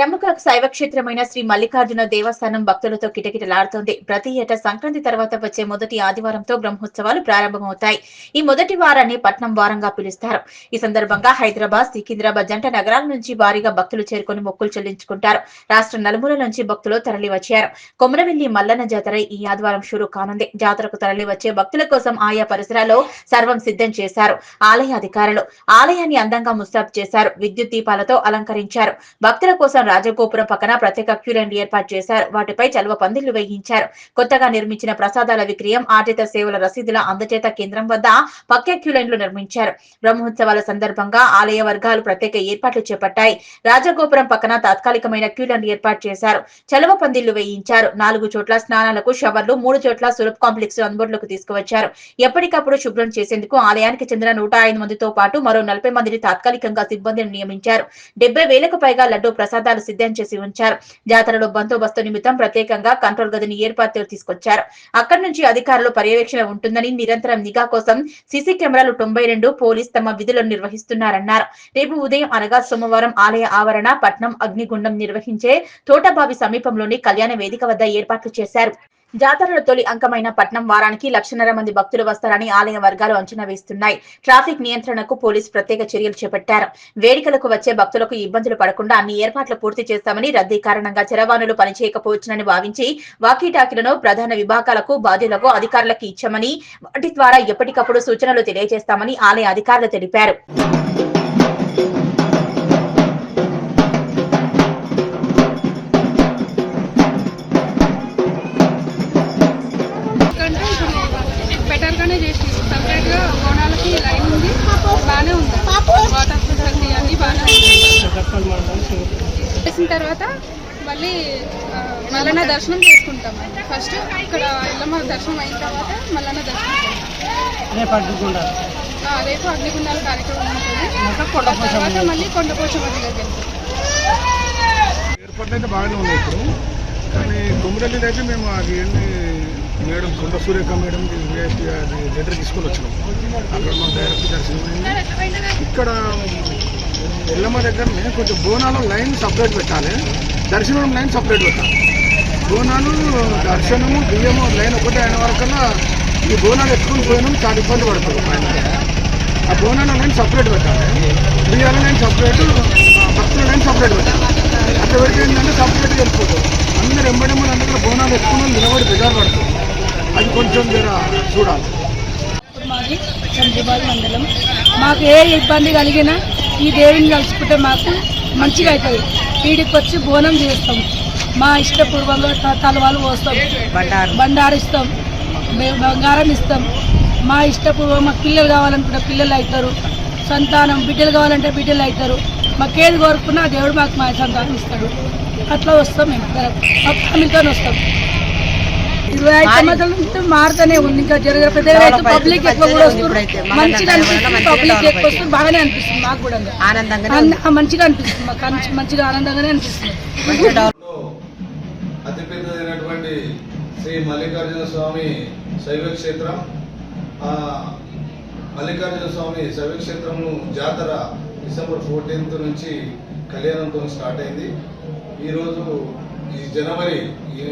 ప్రముఖ శైవ క్షేత్రమైన శ్రీ మల్లికార్జున దేవస్థానం భక్తులతో కిటకిటలాడుతోంది. ప్రతి ఏటా సంక్రాంతి తర్వాత వచ్చే మొదటి ఆదివారంతో బ్రహ్మోత్సవాలు ప్రారంభమవుతాయి. ఈ మొదటి వారాన్ని పట్నం వారంగా పిలుస్తారు. ఈ సందర్భంగా హైదరాబాద్ సికింద్రాబాద్ జంట నగరాల నుంచి భారీగా భక్తులు చేరుకుని మొక్కులు చెల్లించుకుంటారు. రాష్ట్ర నలుమూల నుంచి భక్తులు తరలి వచ్చారు కొమరవెల్లి మల్లన్న జాతర ఈ ఆదివారం షురు కానుంది. జాతరకు తరలి వచ్చే భక్తుల కోసం ఆయా పరిసరాల్లో సర్వం సిద్ధం చేశారు. ఆలయ అధికారులు ఆలయాన్ని అందంగా ముస్తాబ్ చేశారు. విద్యుత్ దీపాలతో అలంకరించారు. భక్తుల కోసం రాజగోపురం పక్కన ప్రత్యేక క్యూలను ఏర్పాటు చేశారు. వాటిపై చలువ పందిళ్ళు వేయించారు. కొత్తగా నిర్మించిన ప్రసాదాల విక్రయం ఆర్జిత సేవల రసీదుల అందజేత కేంద్రం వద్ద పక్కే క్యూలైన్లు నిర్మించారు. బ్రహ్మోత్సవాల సందర్భంగా ఆలయ వర్గాలు ప్రత్యేక ఏర్పాట్లు చేపట్టాయి. రాజగోపురం పక్కన తాత్కాలికమైన క్యూ ఏర్పాటు చేశారు. చలువ పందిళ్ళు వేయించారు. నాలుగు చోట్ల స్నానాలకు షవర్లు మూడు చోట్ల సులభ్ కాంప్లెక్స్ అందుబాటులోకి తీసుకువచ్చారు. ఎప్పటికప్పుడు శుభ్రం చేసేందుకు ఆలయానికి చెందిన నూట ఐదు మందితో పాటు మరో నలభై మందిని తాత్కాలికంగా సిబ్బందిని నియమించారు. డెబ్బై వేలకు పైగా లడ్డూ ప్రసాదాలు సిద్ధం చేసి ఉంచారు. జాతరలో బందోబస్తు నిమిత్తం ప్రత్యేకంగా కంట్రోల్ గదిని ఏర్పాటు తీసుకొచ్చారు. అక్కడి నుంచి అధికారులు పర్యవేక్షణ ఉంటుందని నిరంతరం నిఘా కోసం సీసీ కెమెరాలు తొంభై రెండు పోలీస్ తమ విధులను నిర్వహిస్తున్నారన్నారు. రేపు ఉదయం అనగా సోమవారం ఆలయ ఆవరణ పట్నం అగ్నిగుండం నిర్వహించే తోటబావి సమీపంలోని కళ్యాణ వేదిక వద్ద ఏర్పాట్లు చేశారు. జాతరలో తొలి అంకమైన పట్నం వారానికి లక్షన్నర మంది భక్తులు వస్తారని ఆలయ వర్గాలు అంచనా వేస్తున్నాయి. ట్రాఫిక్ నియంత్రణకు పోలీస్ ప్రత్యేక చర్యలు చేపట్టారు. వేడుకలకు వచ్చే భక్తులకు ఇబ్బందులు పడకుండా అన్ని ఏర్పాట్లు పూర్తి చేస్తామని రద్దీ కారణంగా చరవాణులు పనిచేయకపోవచ్చునని భావించి వాకీటాకీలను ప్రధాన విభాగాలకు బాధ్యులకు అధికారులకు ఇచ్చామని వాటి ద్వారా ఎప్పటికప్పుడు సూచనలు తెలియజేస్తామని ఆలయ అధికారులు తెలిపారు. ఇప్పుడు బెటర్ గానే చేసి సపరేట్గా కోణాలకి లైన్ ఉంది. బాగానే ఉంది. వాటర్ ఫెసిలిటీ అన్ని బాగానే ఉంది. చేసిన తర్వాత మళ్ళీ మల్లన్న దర్శనం చేసుకుంటాం. ఫస్ట్ ఇక్కడ ఎల్లమ్మ దర్శనం అయిన తర్వాత మల్లన్న దర్శనం చేసుకుంటాం. రేపు అడ్డుకుండా ఆ, రేపు అగ్నిగుండాల కార్యక్రమం ఉంటుంది. తర్వాత మళ్ళీ కొండపోచమ్మ దగ్గరికి వెళ్తాం. ఏర్పాట్లు అయితే బాగానే ఉన్నాయి ఇప్పుడు. కానీ కొమ్మరెల్లి అయితే మేము అది ఏంటి madam Konda Surekha madam VIP అది లెటర్ తీసుకొని వచ్చినాం. అక్కడ మాకు డైరెక్ట్ దర్శనం ఇక్కడ ఎల్లమ్మ దగ్గరనే కొంచెం బోనాలు లైన్ సపరేట్ పెట్టాలి. దర్శనం లైన్ సపరేట్ పెట్టాలి. బోనాలు దర్శనము బియ్యము లైన్ ఒకటే అయిన వరకల్లా ఈ బోనాలు ఎత్తుకుని పోయినాం చాలా ఇబ్బంది పడుతుంది ఆయన ఆ బోనాలు లైన్ సపరేట్ పెట్టాలి. బియ్యాల లైన్ సపరేట్ భక్తుల లైన్ సపరేట్ పెట్టాలి. అక్కడ పెడితే ఏంటంటే సపరేట్గా వెళ్ళిపోతుంది అందరు ఎంబడెమ్మడి అందరూ బోనాలు ఎత్తుకుని నిలబడి బెజార్ పడుతుంది అది కొంచెం జర చూడాలి. మాది చంద్రబాబు మండలం. మాకు ఏ ఇబ్బంది కలిగినా ఈ దేవిని కలుసుకుంటే మాకు మంచిగా అవుతుంది. వీడికి వచ్చి బోనం చేస్తాం. మా ఇష్టపూర్వంగా త- తలవాలు పోస్తాం. బండారు. బండారు ఇస్తాం. మేము బంగారం ఇస్తాం. మా ఇష్టపూర్వం మాకు పిల్లలు కావాలనుకుంటే పిల్లలు అవుతారు. సంతానం బిడ్డలు కావాలంటే బిడ్డలు అవుతారు. మాకేది కోరుకున్నా ఆ దేవుడు మాకు మా సంతానం ఇస్తాడు. అట్లా వస్తాం మేము. మా ఫ్యామిలీతో వస్తాం. ఇరవై ఐదు సంవత్సరాల నుంచి మారుతూనే ఉంది. ఇంకా జరగ పెద్ద పబ్లిక్ ఎక్కువ కూడా వస్తుంది మంచిగా అనిపిస్తుంది. పబ్లిక్ ఎక్కువ వస్తుంది బాగానే అనిపిస్తుంది మాకు కూడా. ఆనందంగా మంచిగా అనిపిస్తుంది మాకు. మంచిగా ఆనందంగానే అనిపిస్తుంది. అతిపెద్దదైనటువంటి శ్రీ మల్లికార్జున స్వామి శైవ క్షేత్రం ఆ మల్లికార్జున స్వామి శైవ క్షేత్రము జాతర డిసెంబర్ ఫోర్టీన్త్ నుంచి కళ్యాణంతో స్టార్ట్ అయింది. ఈరోజు ఈ జనవరి ఈ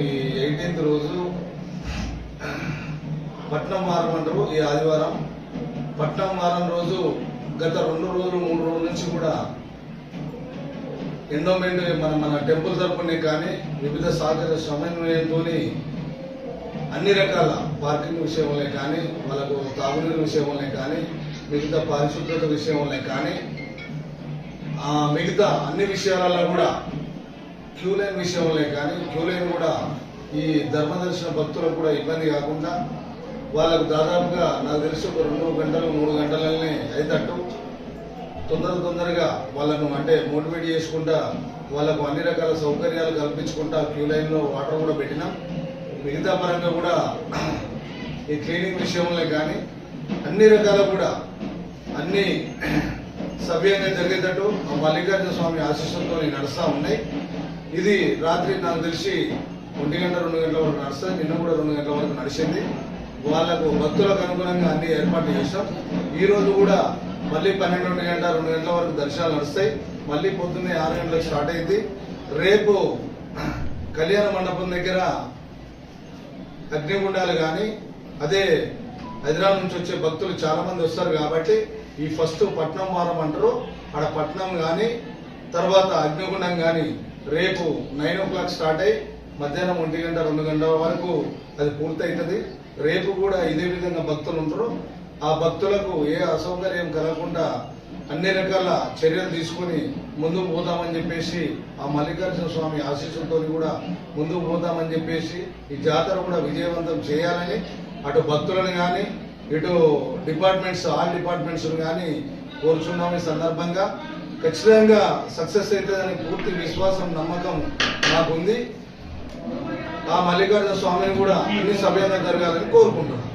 ఎయిటీన్త్ రోజు పట్నం వారం అంటారు ఈ ఆదివారం. పట్నం వారం రోజు గత రెండు రోజులు మూడు రోజుల నుంచి కూడా ఎండోమెంట్ మన మన టెంపుల్ తరపునే కానీ వివిధ సహకార సమన్వయంతో అన్ని రకాల పార్కింగ్ విషయంలో కానీ వాళ్ళకు తాగునీరు విషయంలో కానీ మిగతా పారిశుద్ధత విషయంలో కానీ మిగతా అన్ని విషయాలలో కూడా క్యూ లైన్ విషయంలో కానీ క్యూ లైన్ కూడా ఈ ధర్మదర్శన భక్తులకు కూడా ఇబ్బంది కాకుండా వాళ్ళకు దాదాపుగా నాకు తెలిసి ఒక రెండు గంటలు మూడు గంటలనే అయ్యేటట్టు తొందర తొందరగా వాళ్ళను అంటే మోటివేట్ చేసుకుంటా వాళ్ళకు అన్ని రకాల సౌకర్యాలు కల్పించుకుంటా క్యూ లైన్లో వాటర్ కూడా పెట్టినాం. మిగతా పరంగా కూడా ఈ క్లీనింగ్ విషయంలో కానీ అన్ని రకాల కూడా అన్ని సవ్యంగా జరిగేటట్టు మల్లికార్జున స్వామి ఆశీస్సులతో నడుస్తూ ఉన్నాయి. ఇది రాత్రి నాకు తెలిసి ఒంటి గంట రెండు గంటల వరకు నడుస్తుంది. నిన్న కూడా రెండు గంటల వరకు నడిచింది. వాళ్ళకు భక్తులకు అనుగుణంగా అన్ని ఏర్పాట్లు చేస్తాం ఈ రోజు కూడా మళ్ళీ పన్నెండు గంట రెండు గంటల వరకు దర్శనాలు నడుస్తాయి. మళ్ళీ పొద్దున్నే ఆరు గంటలకు స్టార్ట్ అయింది. రేపు కళ్యాణ మండపం దగ్గర అగ్నిగుండాలు కానీ అదే హైదరాబాద్ నుంచి వచ్చే భక్తులు చాలా మంది వస్తారు కాబట్టి ఈ ఫస్ట్ పట్నం వారం అంటారు. ఆడ పట్నం కానీ తర్వాత అగ్నిగుండం కానీ రేపు నైన్ ఓ క్లాక్ స్టార్ట్ అయ్యి మధ్యాహ్నం ఒంటి గంట రెండు గంటల వరకు అది పూర్తవుతుంది రేపు కూడా ఇదే విధంగా భక్తులు ఉంటారు. ఆ భక్తులకు ఏ అసౌకర్యం కలగకుండా అన్ని రకాల చర్యలు తీసుకొని ముందుకు పోదామని చెప్పేసి ఆ మల్లికార్జున స్వామి ఆశీస్సులతో కూడా ముందుకు పోదామని చెప్పేసి ఈ జాతర కూడా విజయవంతం చేయాలని అటు భక్తులను కానీ ఇటు డిపార్ట్మెంట్స్ ఆల్ డిపార్ట్మెంట్స్ను కానీ కోరుచున్నాం ఈ సందర్భంగా. ఖచ్చితంగా సక్సెస్ అవుతుందని పూర్తి విశ్వాసం నమ్మకం నాకుంది ఆ మల్లికార్జున స్వామిని కూడా అన్ని సభ్యంగా జరగాలని కోరుకుంటున్నాను